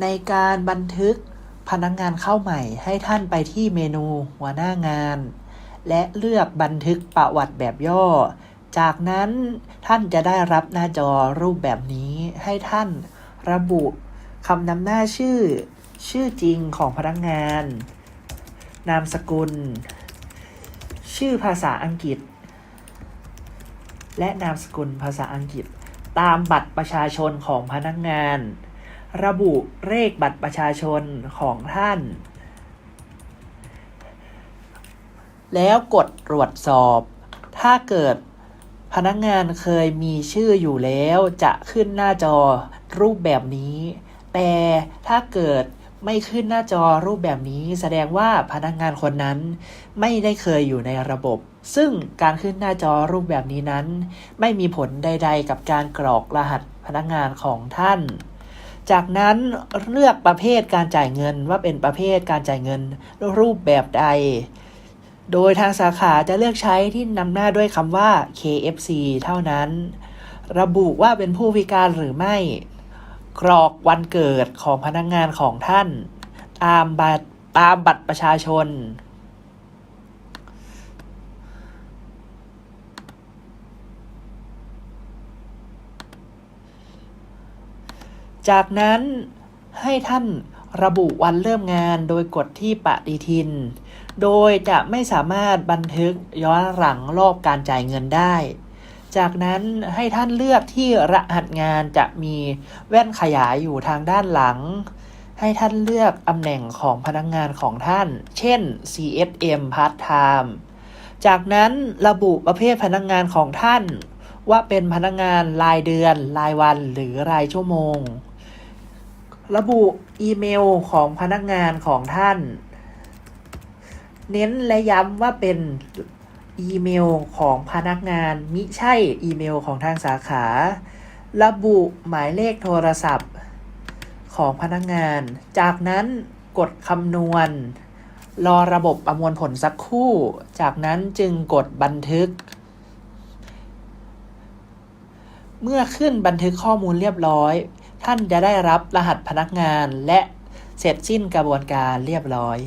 ในการบันทึกพนักงานเข้าใหม่ ให้ท่านไปที่เมนูหัวหน้างาน และเลือกบันทึกประวัติแบบย่อ จากนั้นท่านจะได้รับหน้าจอรูปแบบนี้ให้ท่านระบุคำนำหน้าชื่อ ชื่อจริงของพนักงาน นามสกุล ชื่อภาษาอังกฤษ และนามสกุลภาษาอังกฤษ ตามบัตรประชาชนของพนักงาน ระบุเลขบัตรประชาชนของท่าน แล้วกดตรวจสอบ ถ้าเกิดพนักงานเคยมีชื่ออยู่แล้วจะขึ้นหน้าจอรูปแบบนี้ แต่ถ้าเกิดไม่ขึ้นหน้าจอรูปแบบนี้แสดงว่าพนักงานคนนั้นไม่ได้เคยอยู่ในระบบ ซึ่งการขึ้นหน้าจอรูปแบบนี้นั้น ไม่มีผลใด ๆ กับการกรอกรหัสพนักงานของท่าน จากนั้นเลือกประเภทการจ่ายเงินว่าเป็นประเภทการจ่ายเงินรูปแบบใด โดยทางสาขาจะเลือกใช้ที่นำหน้าด้วยคำว่า KFC เท่านั้น ระบุว่าเป็นผู้พิการหรือไม่ กรอกวันเกิดของพนักงานของท่าน ตามบัตรตามบัตรประชาชน จากนั้นให้ท่านระบุวันเริ่มงานโดยกดที่ปฏิทิน โดยจะไม่สามารถบันทึกย้อนหลังรอบการจ่ายเงินได้ จากนั้นให้ท่านเลือกที่รหัสงานจะมีแว่นขยายอยู่ทางด้านหลัง ให้ท่านเลือกตำแหน่งของพนักงานของท่าน เช่น CSM Part Time จากนั้นระบุประเภทพนักงานของท่าน ว่าเป็นพนักงานรายเดือน รายวันหรือรายชั่วโมง ระบุอีเมลของพนักงานของท่าน เน้นและย้ำว่าเป็นอีเมลของพนักงาน มิใช่อีเมลของทางสาขา ระบุหมายเลขโทรศัพท์ของพนักงาน จากนั้นกดคำนวณ รอระบบประมวลผลสักครู่ จากนั้นจึงกดบันทึก เมื่อขึ้นบันทึกข้อมูลเรียบร้อย ท่านจะได้รับรหัสพนักงานและเสร็จสิ้นกระบวนการเรียบร้อย